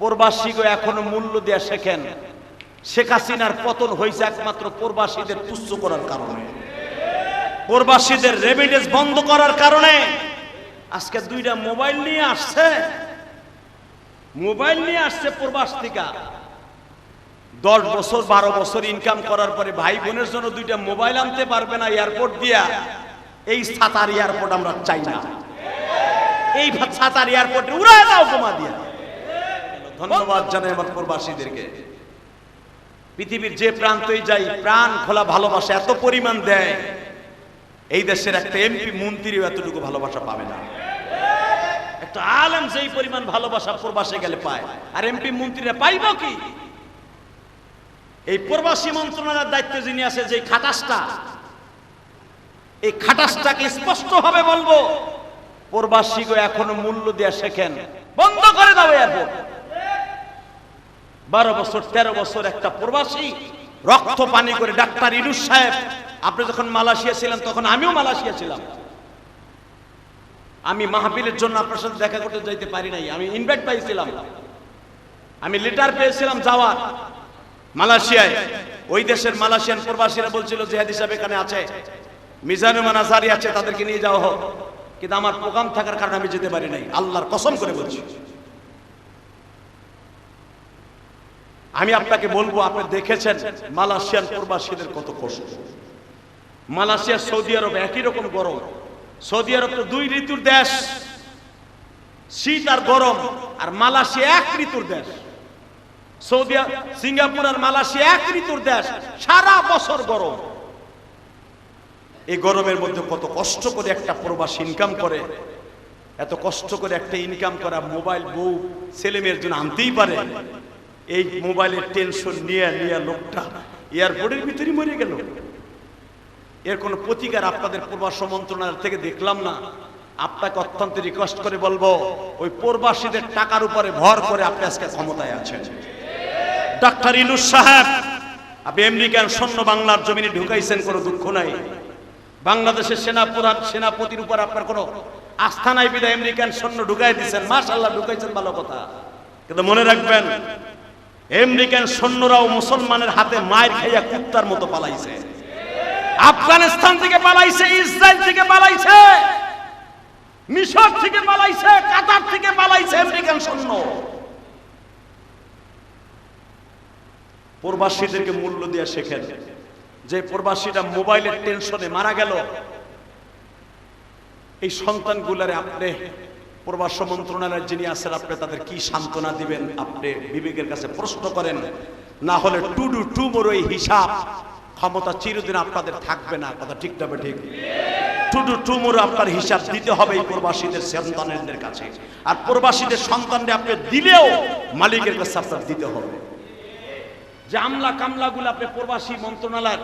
প্রবাসীকে এখনও মূল্য দেয়া শেখেন। শেখ হাসিনার পতন হয়েছে একমাত্র প্রবাসীদের তুচ্ছ করার কারণে। প্রবাসীদের রেমিডেন্স বন্ধ করার কারণে। আজকে দুইটা মোবাইল নিয়ে আসছে। মোবাইল নিয়ে আসছে প্রবাস দশ বছর, বারো বছর ইনকাম করার পরে ভাই বোনের জন্য দুইটা মোবাইল আনতে পারবে না এয়ারপোর্ট দিয়া। এই সাতার এয়ারপোর্ট আমরা চাই না। এই সাতার এয়ারপোর্টে উড়ায় দাও বোমা দিয়া। ধন্যবাদ জানাই আমার প্রবাসীদেরকে। পৃথিবীর যে প্রান্তই যাই, প্রাণ খোলা ভালোবাসা এত পরিমাণ দেয়, এই দেশের একটা এমপি মন্ত্রীও এতটুকু ভালোবাসা পাবে না। একটা আলেম যেই পরিমাণ ভালোবাসা প্রবাসে গেলে পায়, আর এমপি মন্ত্রীরা পাইব কি? এই প্রবাসী মন্ত্রণালয়ের দায়িত্ব যিনি আছে যে খাটাসটা, এই খাটাসটাকে স্পষ্ট ভাবে বলব প্রবাসীকে এখনও মূল্য দেয়া শেখেন, বন্ধ করে দাও এয়ারপোর্ট। বারো বছর, তেরো বছর একটা প্রবাসী, রক্ত পানি করে ডাক্তার ইনুস সাহেব, আপনি যখন মালয়েশিয়া ছিলেন, তখন আমিও মালয়েশিয়া ছিলাম। আমি মাহফিলের জন্য আপনার সাথে দেখা করতে যাইতে পারি নাই, আমি ইনভাইট পাইছিলাম। আমি লেটার পেয়েছিলাম যাওয়ার, মালয়েশিয়ায়। ওই দেশের মালয়েশিয়ান প্রবাসীরা বলছিল, জেহাদি সাহেব এখানে আছে মিজানুমান আজারি আছে, তাদেরকে নিয়ে যাওয়া হোক। কিন্তু আমার প্রোগ্রাম থাকার কারণে আমি যেতে পারি নাই, আল্লাহর কসম করে বলছি। আমি আপনাকে বলব, আপনি দেখেছেন মালয়েশিয়ান প্রবাসীদের কত কষ্ট। মালয়েশিয়া, সৌদি আরব একই রকম গরম। সৌদি আরব তো দুই ঋতুর দেশ। শীত আর গরম, আর মালয়েশিয়া এক ঋতুর দেশ। সৌদি সিঙ্গাপুর আর মালয়েশিয়া এক ঋতুর দেশ। সারা বছর গরম। এই গরমের মধ্যে কত কষ্ট করে একটা প্রবাসী ইনকাম করে। এত কষ্ট করে একটা ইনকাম করা মোবাইল, বউ ছেলে মেয়ের জন্য আনতেই পারে। এই মোবাইলের টেনশন নিয়ে নিয়ে লোকটা এয়ারপোর্টের ভিতরে মরে গেল। এর কোনো প্রতিকার আপনাদের প্রবাস মন্ত্রণালয় থেকে দেখলাম না। আপনাকে অত্যন্ত রিকোয়েস্ট করে বলব, ওই প্রবাসীদের টাকার উপরে ভর করে আপনি আজকে ক্ষমতায় আছেন। ডাক্তার ইনুস সাহেব, আপনি আমেরিকান সৈন্য বাংলার জমিনে ঢুকাইছেন, কোনো দুঃখ নাই। বাংলাদেশের সেনাপ্রধান সেনাপতির উপর আপনার কোনো আস্থা নাই বিদায় আমেরিকান সৈন্য ঢুকাই দিয়েছেন মাশাল্লাহ ঢুকাইছেন ভালো কথা। কিন্তু মনে রাখবেন আমেরিকান সৈন্যরাও মুসলমানের হাতে মায়ের খাইয়া কুত্তার মতো পালাইছে। আফগানিস্তান থেকে পালাইছে, ইসরায়েল থেকে পালাইছে, মিশর থেকে পালাইছে, কাতার থেকে পালাইছে আমেরিকান সৈন্য। প্রবাসীদেরকে মূল্য দিয়ে শেখেন, যে প্রবাসীরা মোবাইলের টেনশনে মারা গেল, এই সন্তানগুলারে আপনি প্রবাস মন্ত্রণালয়ের যিনি আছেন, আপনি তাদের কি সান্ত্বনা দিবেন? আপনি বিবেকের কাছে প্রশ্ন করেন। না হলে টু ডু টু মোর এই হিসাব। ক্ষমতা চিরদিন আপনাদের থাকবে না। কথা ঠিক তবে ঠিক টু ডু টু মোর আপনার হিসাব দিতে হবে এই প্রবাসীদের সন্তানদের কাছে। আর প্রবাসীদের সন্তানদের আপনি দিলেও মালিকের কাছে আপনার দিতে হবে। যে আমলা কামলাগুলো আপনি প্রবাসী মন্ত্রণালয়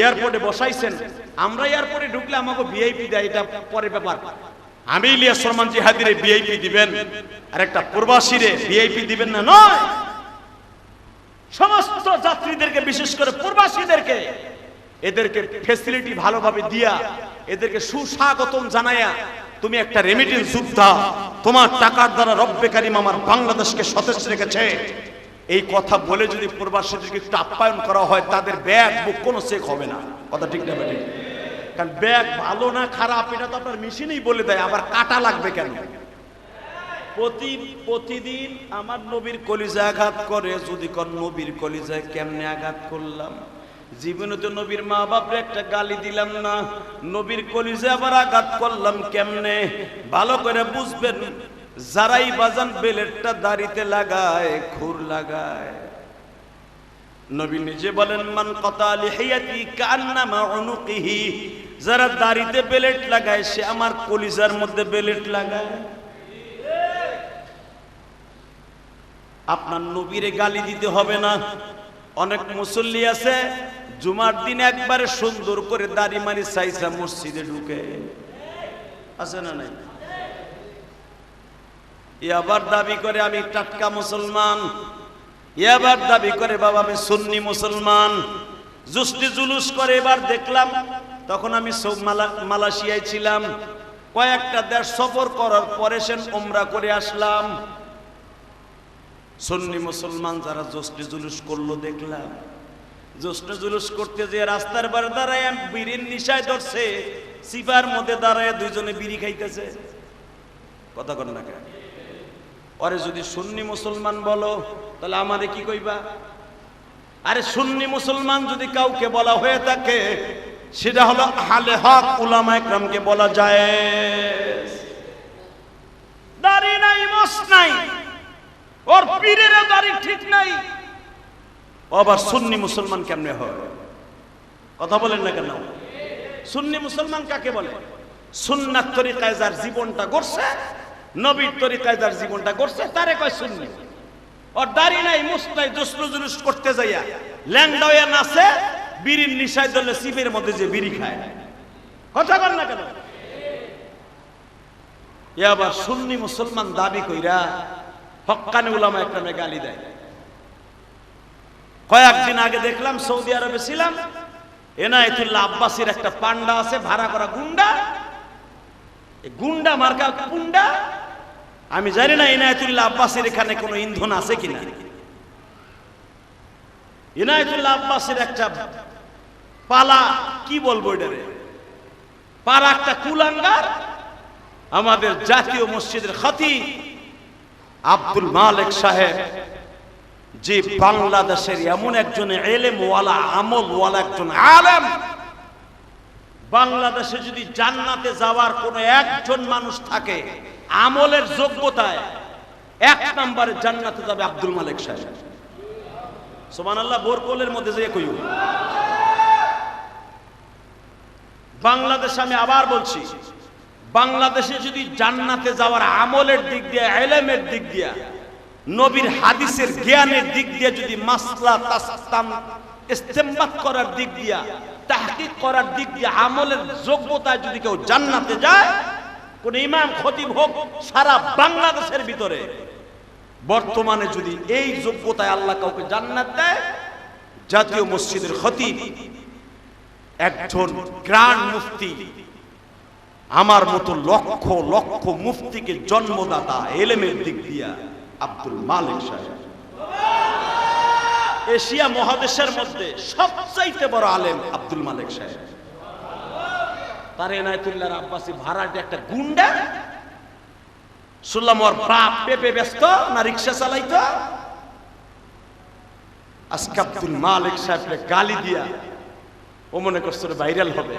এয়ারপোর্টে বসাইছেন আমরা এয়ারপোর্টে ঢুকলে আমাকে ভিআইপি দেয়, এটা পরে ব্যাপার। আমি ইলিয়াস রহমান জিহাদিরে ভিআইপি দিবেন। আর একটা প্রবাসীরে ভিআইপি দিবেন না, নয়। সমস্ত যাত্রীদেরকে, বিশেষ করে প্রবাসীদেরকে, এদেরকে ফেসিলিটি ভালোভাবে দিয়া, এদেরকে সুস্বাগতম জানায়া, তুমি একটা রেমিটেন্স যোদ্ধা তোমার টাকার দ্বারা রব্বে কারিম আমার বাংলাদেশকে সতেজ রেখেছে। এই কথা বলে যদি প্রবাসীদেরকে একটু আপ্যায়ন করা হয়, তাদের ব্যাগ বুক কোনো চেক হবে না। কথা ঠিক না ঠিক কারণ ব্যাগ ভালো না খারাপ, এটা তো আপনার মেশিনেই বলে দেয়, আবার কাটা লাগবে কেন? প্রতি, প্রতিদিন আমার নবীর কলিজা আঘাত করে, যদি কোন নবীর কলিজায় কেমনে আঘাত করলাম? জীবনে তো নবীর মা বাপরে একটা গালি দিলাম না, নবীর কলিজা আবার আঘাত করলাম কেমনে? ভালো করে বুঝবেন, যারাই বাজান বেলেটটা দাড়িতে লাগায় খুর লাগায়। নবী নিজে বলেন, মান কথা লিহিয়াতি কান্নামা উনুকিহি যারা দাড়িতে বেলেট লাগায়, সে আমার কলিজার মধ্যে বেলেট লাগায়। আপনার নবীরে গালি দিতে হবে না। অনেক মুসল্লি আছে, জুমার দিন একবারে সুন্দর করে দাড়ি মারি সাইসা মসজিদে ঢুকে। আছে না নাই? এ আবার দাবি করে আমি টাটকা মুসলমান। এ আবার দাবি করে, বাবা, আমি সুন্নি মুসলমান। জুস্তি জুলুস করে, এবার দেখলাম তখন আমি মালয়েশিয়ায় ছিলাম। কয়েকটা দেশ সফর করার পরে সেন ওমরা করে আসলাম। সুন্নি মুসলমান যারা জোস্টে জুলুস করল দেখলাম। জোস্টে জুলুস করতে যে রাস্তার বার দাঁড়ায় বিড়ির নিশায় ধরছে। সিপার মধ্যে দাঁড়ায় দুইজনে বিড়ি খাইতেছে। কথা কর না কেন? ওরে যদি সুন্নি মুসলমান বলো, তাহলে আমারে কি কইবা? আরে সুন্নি মুসলমান যদি কাউকে বলা হয়ে থাকে সেটা হলো হালে হক উলামা একরামকে বলা যায়। দাড়ি নাই মস নাই। ওর পীরের দাড়ি ঠিক নাই। আবার সুন্নি মুসলমান কেমনে হয় কথা বলেন না কেন? সুন্নি মুসলমান কাকে বলে? সুন্নাত তরিকায় যার জীবনটা গড়ছে, নবীর তরিকায় যার জীবনটা গড়ছে, তারে কয় সুন্নি। ওর দাড়ি নাই মুস নাই জুলুস করতে যাইয়া। হইয়া নাচে বিড়ির নিশায় দলে সিপের মধ্যে যে বিড়ি খায়। কথা বল না কেন? এ আবার সুন্নি মুসলমান দাবি কইরা হক্কানি উলামা একটা গালি দেয়। কয়েকদিন আগে দেখলাম সৌদি আরবে ছিলাম, এনায়েতুল্লাহ আব্বাসির একটা পান্ডা আছে, ভাড়া করা গুন্ডা। গুন্ডা মার্কা গুন্ডা আমি জানি না ইনায়তুল্লাহ আব্বাসের এখানে কোনো ইন্ধন আছে কিনা। ইনায়তুল্লাহ আব্বাসের একটা পালা, কি বলব এটারে পারা একটা কুলাঙ্গার, আমাদের জাতীয় মসজিদের খতি আব্দুল মালিক সাহেব, যে বাংলাদেশের এমন একজন এলেম ওয়ালা আমল ওয়ালা একজন আলেম, বাংলাদেশে যদি জান্নাতে যাওয়ার কোনো একজন মানুষ থাকে, আমলের যোগ্যতায় এক নম্বরে জান্নাতে যাবে আব্দুল মালিক সাহেব। সোমান আল্লাহ মধ্যে যে কই বাংলাদেশ আমি আবার বলছি, বাংলাদেশে যদি জান্নাতে যাওয়ার আমলের দিক দিয়ে, এলেমের দিক দিয়ে, নবীর হাদিসের জ্ঞানের দিক দিয়ে যদি মাসলা, তাস্তাম করার দিক দিয়া, তাহকিক করার দিক দিয়ে, আমলের যোগ্যতায় যদি কেউ জান্নাতে যায়, কোন ইমাম, খতিব হোক, সারা বাংলাদেশের ভিতরে বর্তমানে যদি এই যোগ্যতায় আল্লাহ কাউকে জান্নাত দেয়, জাতীয় মসজিদের খতিব, একজন গ্রান্ড মুফতি, আমার মতো লক্ষ লক্ষ মুফতিকে জন্মদাতা, এলেমের দিক দিয়া আব্দুল মালিক সাহেব। এশিয়া মহাদেশের মধ্যে সবচাইতে বড় আলেম আব্দুল মালিক সাহেব। তার এনায়তুল্লাহ আব্বাসী ভাড়াটে একটা গুন্ডা শুনলাম ওর বাপ পেপে ব্যস্ত, না রিক্সা চালাইতো? আজকে আব্দুল মালিক সাহেবকে গালি দিয়া ও মনে করছে ভাইরাল হবে।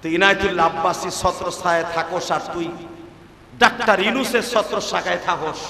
তো ইনায়তুল্লাহ আব্বাসী ছত্র ছায় থাকোস আর তুই ডাক্তার ইনুসের ছত্র শাখায় থাকোস।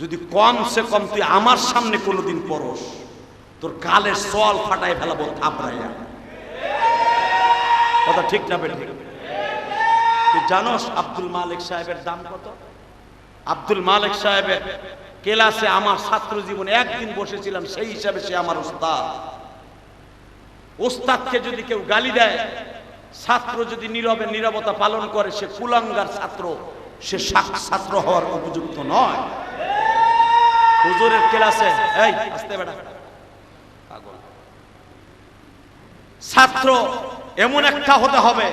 যদি কম সে কম তুই আমার সামনে কোনোদিন পরস তোর গালের সল ফাটাই ফেলাবো থাপড়াইয়া। কথা ঠিক না বেঠিক? তুই জানোস আব্দুল মালিক সাহেবের দাম কত? আব্দুল মালিক সাহেবের কেলাসে আমার ছাত্র জীবনে একদিন বসেছিলাম, সেই হিসাবে সে আমার উস্তাদ উস্তাদকে যদি কেউ গালি দেয়, ছাত্র যদি নীরবে নীরবতা পালন করে, সে কুলাঙ্গার ছাত্র, সে ছাত্র হওয়ার উপযুক্ত নয়। হুজুরের ক্লাসে, এই, আসতে বেটা। ছাত্র এমন একটা হতে হবে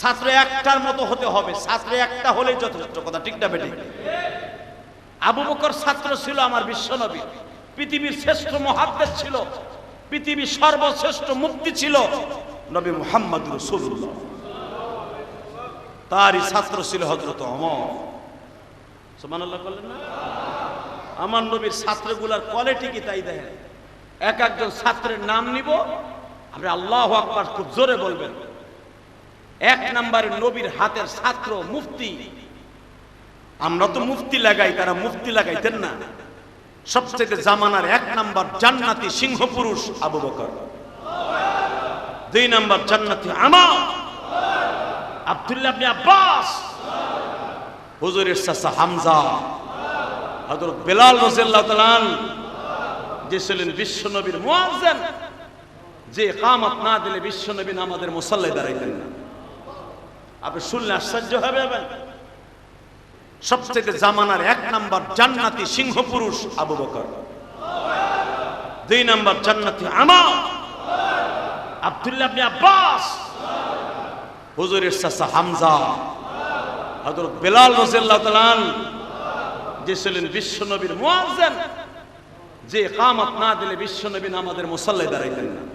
ছাত্র একটার মতো হতে হবে, ছাত্র একটা হলেই যথেষ্ট কথা, ঠিক না বেটি? আবু বকর ছাত্র ছিল আমার বিশ্বনবী পৃথিবীর শ্রেষ্ঠ মহাদ্দেশ ছিল, পৃথিবীর সর্বশ্রেষ্ঠ মুক্তি ছিল নবী মুহাম্মদ রসুল্লাহ তারই ছাত্র ছিল হজরত অমর সুবহানাল্লাহ বললেন না? আমার নবীর ছাত্রগুলার কোয়ালিটি কি তাই দেখেন? এক একজন ছাত্রের নাম নিব, আপনি আল্লাহ আকবার খুব জোরে বলবেন। এক নাম্বার নবীর হাতের ছাত্র মুফতি। আমরা তো মুফতি লাগাই তারা মুফতি লাগাইতেন না। সবচেয়ে জামানার এক নাম্বার জান্নাতি সিংহ পুরুষ আবু বকর। দুই নাম্বার জান্নাতি আমার আব্দুল্লাহ আব্বাস। হুজুরের চাচা হামজা। হযরত বেলাল রাদিয়াল্লাহু তাআলা আনহু, যে ছিলেন বিশ্বনবীর মুয়াজ্জিন। যে কামত না দিলে বিশ্বনবী আমাদের মুসাল্লায় দাঁড়াইতেন না। আপনি শুনলে আশ্চর্য হবে। সবচেয়ে জামানার এক নাম্বার জান্নাতি সিংহ পুরুষ আবু বকর। দুই নাম্বার জান্নাতি আমার। আব্দুল্লাহ ইবনে আব্বাস। হুজুরের চাচা হামজা। হযরত বেলাল রাদিয়াল্লাহু তাআলা আনহু, যে ছিলেন বিশ্বনবীর মুয়াজ্জিন। যে কামত না দিলে বিশ্বনবী আমাদের মুসাল্লায় দাঁড়াইতেন না।